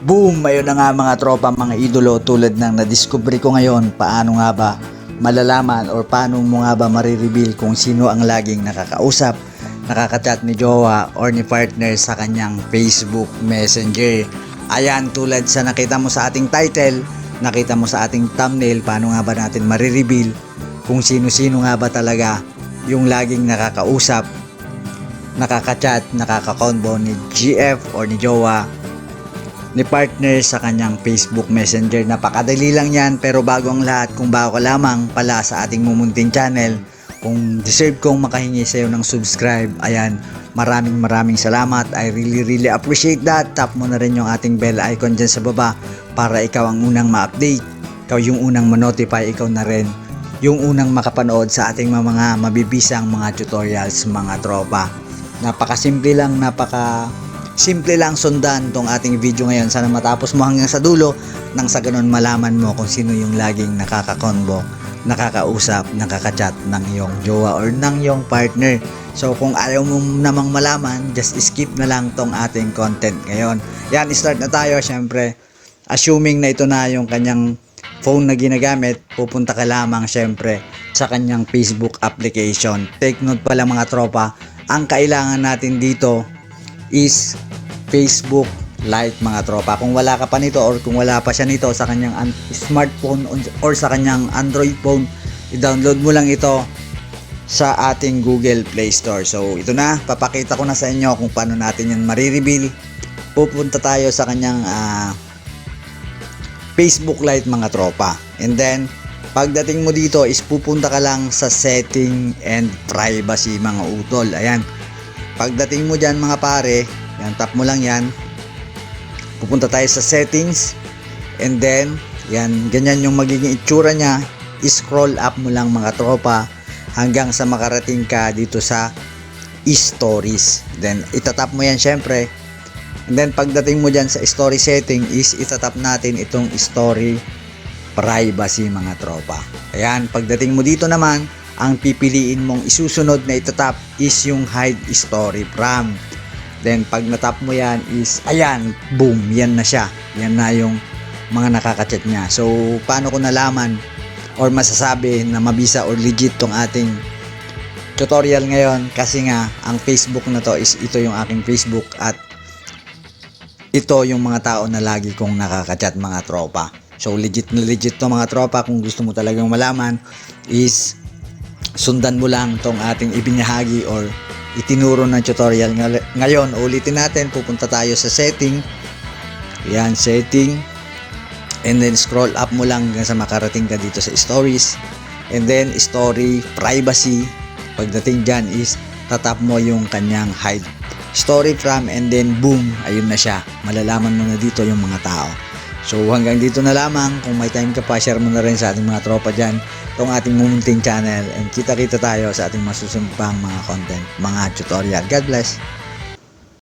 Boom! Ayun na nga mga tropa, mga idolo tulad ng nadiscovery ko ngayon paano nga ba malalaman or paano mo nga ba marireveal kung sino ang laging nakakausap, nakakachat ni jowa or ni partner sa kanyang Facebook Messenger. Ayan, tulad sa nakita mo sa ating title, nakita mo sa ating thumbnail, paano nga ba natin marireveal kung sino-sino nga ba talaga yung laging nakakausap, nakakachat, nakakakonbo ni GF or ni jowa ni partner sa kanyang Facebook Messenger. Napakadali lang yan pero bago ang lahat kung bago ka lamang pala sa ating mumunting channel kung deserve kong makahingi sa'yo ng subscribe ayan maraming maraming salamat. I really really appreciate that. Tap mo na rin yung ating bell icon dyan sa baba para ikaw ang unang ma-update. Ikaw yung unang ma-notify ikaw na rin yung unang makapanood sa ating mga mabibisang mga tutorials mga tropa. Napakasimple lang napaka simple lang sundan tong ating video ngayon. Sana matapos mo hanggang sa dulo nang sa ganun malaman mo kung sino yung laging nakakakonbo, nakakausap, nakakachat ng iyong jowa or ng iyong partner. So kung ayaw mo namang malaman, just skip na lang tong ating content ngayon. Yan, start na tayo syempre. Assuming na ito na yung kanyang phone na ginagamit, pupunta ka lamang syempre sa kanyang Facebook application. Take note pala mga tropa, ang kailangan natin dito is Facebook Lite mga tropa. Kung wala ka pa nito or kung wala pa siya nito sa kanyang an- smartphone or sa kanyang Android phone, i-download mo lang ito sa ating Google Play Store. So ito na, papakita ko na sa inyo kung paano natin yan marireveal. Pupunta tayo sa kanyang ah, Facebook Lite mga tropa. And then, pagdating mo dito is pupunta ka lang sa setting and privacy mga utol. Ayan. Pagdating mo dyan mga pare, yan, tap mo lang yan. Pupunta tayo sa settings. And then, yan, ganyan yung magiging itsura niya. I-scroll up mo lang mga tropa hanggang sa makarating ka dito sa stories. Then, itatap mo yan syempre. And then, pagdating mo dyan sa story setting is itatap natin itong story privacy mga tropa. Ayan, pagdating mo dito naman, ang pipiliin mong isusunod na itatap is yung hide story from. Then pag natap mo yan is, ayan, boom, yan na siya. Yan na yung mga nakakachat niya. So, paano ko nalaman or masasabi na mabisa or legit tong ating tutorial ngayon kasi nga ang Facebook na to is ito yung aking Facebook at ito yung mga tao na lagi kong nakakachat mga tropa. So legit na legit to mga tropa kung gusto mo talagang malaman is sundan mo lang tong ating ibinyahagi or itinuro ng tutorial Ngay- ngayon. Ulitin natin pupunta tayo sa setting. Yan setting. And then scroll up mo lang hanggang sa makarating ka dito sa stories. And then story privacy. Pagdating dyan is tatap mo yung kanyang hide. Story from and then boom ayun na siya. Malalaman mo na dito yung mga tao so hanggang dito na lamang. Kung may time ka pa share mo na rin sa ating mga tropa dyan. Itong ating mumunting channel. And kita kita tayo sa ating masusunod pang mga content mga tutorial. God bless